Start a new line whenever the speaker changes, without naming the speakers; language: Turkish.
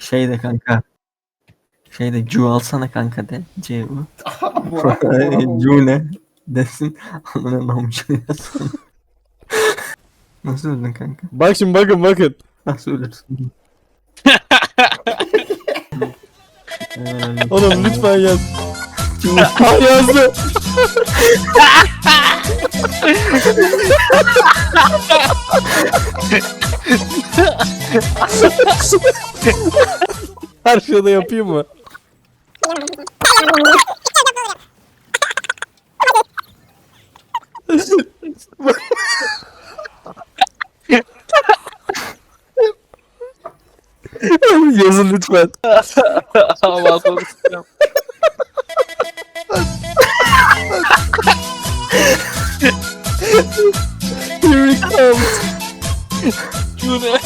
Şey de kanka. Şey de Cu alsana kanka de. C U. Cu ne? Desin. Ananı yazsın. Nasıl öldün kanka?
Bak şimdi bakın bakın.
Nasıl ölürsün?
Oğlum lütfen yaz. Ah yazdı. Her şeyi de yapayım mı? Yazın lütfen.
Ama sonra. Here it comes. June